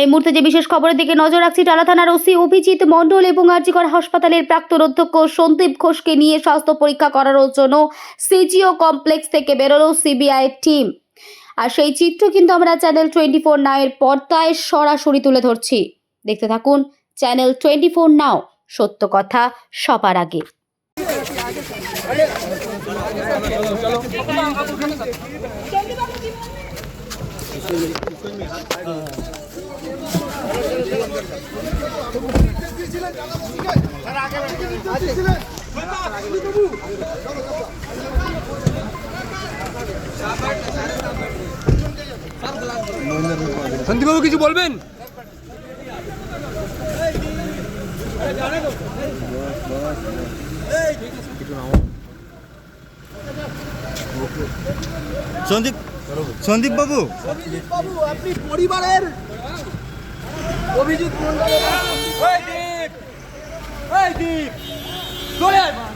এই মুহূর্তে যে বিশেষ খবরের দিকে নজর রাখছি, টালা থানার ওসি অভিজিৎ মণ্ডল এবং আরজিকর হাসপাতালের প্রাক্তন অধ্যক্ষ সন্দীপ ঘোষকে নিয়ে স্বাস্থ্য পরীক্ষা করানোর জন্য সিজিও কমপ্লেক্স থেকে বেরোলো সিবিআই টিম। আর সেই চিত্র কিন্তু আমরা চ্যানেল টোয়েন্টি ফোর নাওয়ের পর্দায় সরাসরি তুলে ধরছি। দেখতে থাকুন চ্যানেল টোয়েন্টি ফোর নাও, সত্য কথা সবার আগে। সন্দীপবাবু কিছু বলবেন? সন্দীপ সন্দীপ বাবু বাবু আপনি পরিবারের অভিজিৎ মন্ডলের চলে আয় মা।